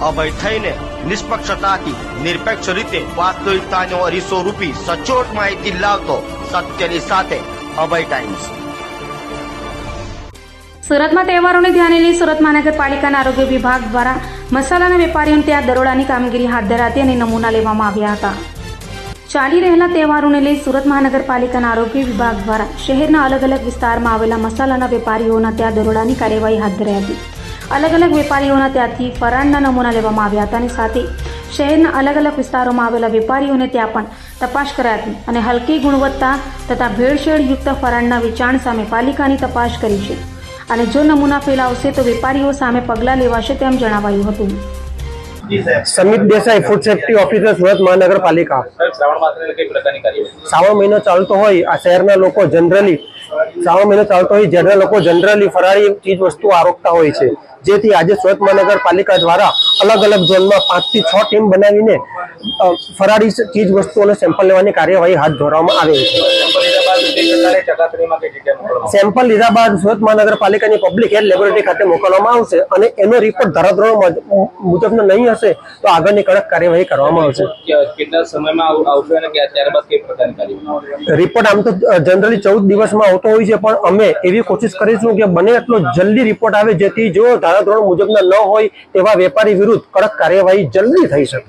અભય થઈને નિષ્પક્ષતાથી, નિરપેક્ષ રીતે વાસ્તવિકતાનો અરીસો રૂપી સચોટ માહિતી લાવતો સત્યની સાથે અભય ટાઈમ્સ સુરતમાં તહેવારોને ધ્યાને લઈ સુરત મહાનગરપાલિકાના આરોગ્ય વિભાગ દ્વારા મસાલાના વેપારીઓને ત્યાં દરોડાની કામગીરી હાથ ધરાતી અને નમૂના લેવામાં આવ્યા હતા. ચાલી રહેલા તહેવારોને લઈ સુરત મહાનગરપાલિકાના આરોગ્ય વિભાગ દ્વારા શહેરના અલગ અલગ વિસ્તારમાં આવેલા મસાલાના વેપારીઓના ત્યાં દરોડાની કાર્યવાહી હાથ ધરાઈ હતી. અલગ અલગ વેપારીઓના ત્યાંથી ફરાળના નમૂના લેવામાં આવ્યા હતા અને સાથે શહેરના અલગ અલગ વિસ્તારોમાં આવેલા વેપારીઓને ત્યાં પણ તપાસ કરાઈ હતી અને હલકી ગુણવત્તા તથા ભેળસેળયુક્ત ફરાળના વેચાણ સામે પાલિકાની તપાસ કરી છે. અને જો નમૂના ફેલાવશે તો વેપારીઓ સામે પગલાં લેવાશે તેમ જણાવાયું હતું. Samit Desai food safety officer Surat મહાનગરપાલિકા. સાહેબ શ્રાવણ માસને કઈ પ્રકારની કાર્યવાહી? શ્રાવણ મહિનો ચાલતો હોય આ શહેરના લોકો જનરલી શ્રાવણ મહિનો ચાલતો હોય જનરલ લોકો જનરલી ફરાળી ચીજ વસ્તુ આરોગતા હોય છે. જેથી આજે સુરત મહાનગરપાલિકા દ્વારા અલગ અલગ ઝોનમાં પાંચથી છ ટીમ બનાવીને ફરારી ચીજ વસ્તુઓને સેમ્પલ લેવાની કાર્યવાહી હાથ ધરવામાં આવે છે. સેમ્પલ લીધા બાદ સુરત મહાનગરપાલિકાની પબ્લિક હેલ્થ લેબોરેટરી ખાતે મોકલવામાં આવશે અને એનો રિપોર્ટ ધરાધોરણ મુજબ- મુજબનો નહીં હશે તો આગળની કડક કાર્યવાહી કરવામાં આવશે રિપોર્ટ આમ તો જનરલી ચૌદ દિવસમાં આવતો હોય છે પણ અમે એવી કોશિશ કરીશું કે બને એટલો જલ્દી રિપોર્ટ આવે જેથી જો ધારાધોરણ મુજબના ન હોય તેવા વેપારી વિરુદ્ધ કડક કાર્યવાહી જલ્દી થઈ શકે